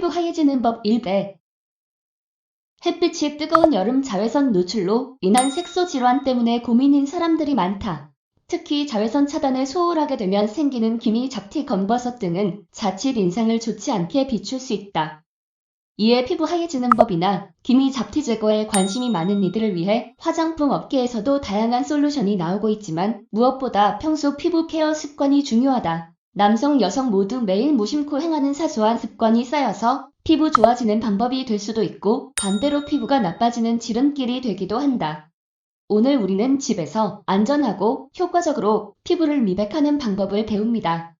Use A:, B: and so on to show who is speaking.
A: 하얘지는 법 1배 햇빛이 뜨거운 여름 자외선 노출로 인한 색소 질환 때문에 고민인 사람들이 많다. 특히 자외선 차단을 소홀하게 되면 생기는 기미, 잡티, 검버섯 등은 자칫 인상을 좋지 않게 비출 수 있다. 이에 피부 하얘지는 법이나 기미, 잡티 제거에 관심이 많은 이들을 위해 화장품 업계에서도 다양한 솔루션이 나오고 있지만 무엇보다 평소 피부 케어 습관이 중요하다. 남성, 여성 모두 매일 무심코 행하는 사소한 습관이 쌓여서 피부 좋아지는 방법이 될 수도 있고 반대로 피부가 나빠지는 지름길이 되기도 한다. 오늘 우리는 집에서 안전하고 효과적으로 피부를 미백하는 방법을 배웁니다.